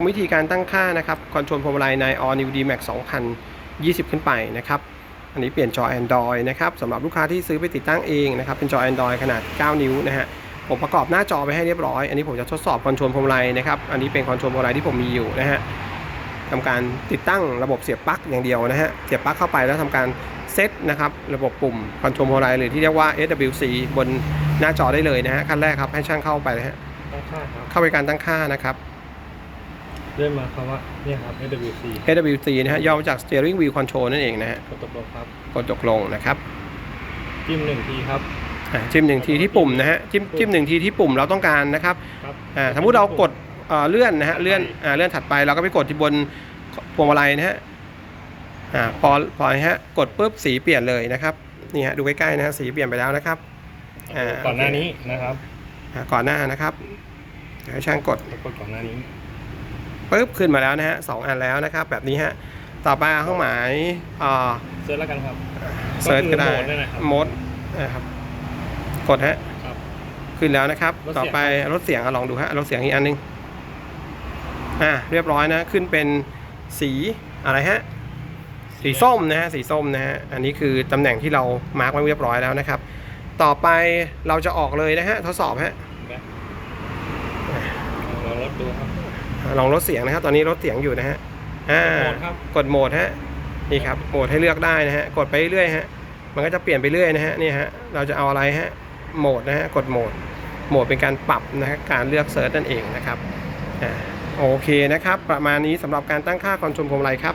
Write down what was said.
วิธีการตั้งค่านะครับคอนโทรลพวงมาลัยใน All New D-Max 2020 ขึ้นไปนะครับอันนี้เปลี่ยนจอ Android นะครับสำหรับลูกค้าที่ซื้อไปติดตั้งเองนะครับเป็นจอ Android ขนาด 9 นิ้วนะฮะผมประกอบหน้าจอไปให้เรียบร้อย อันนี้ผมจะทดสอบคอนโทรลพวงมาลัยนะครับอันนี้เป็นคอนโทรลพวงมาลัยที่ผมมีอยู่นะฮะทำการติดตั้งระบบเสียบปลั๊กอย่างเดียวนะฮะเสียบปลั๊กเข้าไปแล้วทำการเซตนะครับระบบปุ่มคอนโทรลพวงมาลัยหรือที่เรียกว่า SWC บนหน้าจอได้เลยนะฮะขั้นแรกครับให้ช่างเข้าไปนะฮะตั้งค่าครับเข้าไปการตั้งค่านะครับ เริ่มมาคำว่าเนี่ยครับ AWC SWC นะฮะย่อมาจาก Steering Wheel Control นั่นเองนะฮะกดตกลงครับกดตกลงนะครับจิ้มหนึ่งทีครับอ่าจิ้มหนึ่งทีที่ปุ่มนะฮะจิ้มจิ้มหนึ่งทีที่ปุ่มเราต้องการนะครับครับอ่าสมมุติเรากดเอ่อเลื่อนนะฮะเลื่อนอ่าเลื่อนถัดไปเราก็ไปกดที่บนพวงมาลัยนะฮะอ่าพอพอนะฮะกดปุ๊บสีเปลี่ยนเลยนะครับนี่ฮะดูใกล้ๆนะฮะสีเปลี่ยนไปแล้วนะครับอ่าก่อนหน้านี้นะครับอ่าก่อนหน้านะครับเดี๋ยวให้ช่างกดแล้วกดก่อนหน้านี้ ปุ๊บขึ้นมาแล้วนะฮะสองอันแล้วนะครับ แบบนี้ฮะต่อไปเครื่องหมายอ่าเซิร์ชแล้วกันครับเซิร์ชก็ได้ก็คือโหมดนั่นแหละครับโหมดนะครับกดฮะครับขึ้นแล้วนะครับลดเสียงต่อไปลดเสียงอะลองดูฮะลดเสียงอีกอันหนึงอ่าเรียบร้อยนะ ขึ้นเป็นสีอะไรฮะสีส้มนะฮะสีส้มนะฮะอันนี้คือตำแหน่งที่เรามาร์กไว้เรียบร้อยแล้วนะครับ ต่อไปเราจะออกเลยนะฮะทดสอบฮะนะลองลดดูครับ ลองลดเสียงนะครับ ตอนนี้ลดเสียงอยู่นะฮะอ่าโหมดครับกดโหมดฮะนี่ครับโหมดให้เลือกได้นะฮะกดไปเรื่อยๆฮะมันก็จะเปลี่ยนไปเรื่อยนะฮะนี่ฮะเราจะเอาอะไรฮะโหมดนะฮะกดโหมดโหมดเป็นการปรับนะฮะการเลือกเซิร์ชนั่นเองนะครับอ่าโอเคนะครับ ประมาณนี้สำหรับการตั้งค่าคอนโทรลพวงมาลัยครับ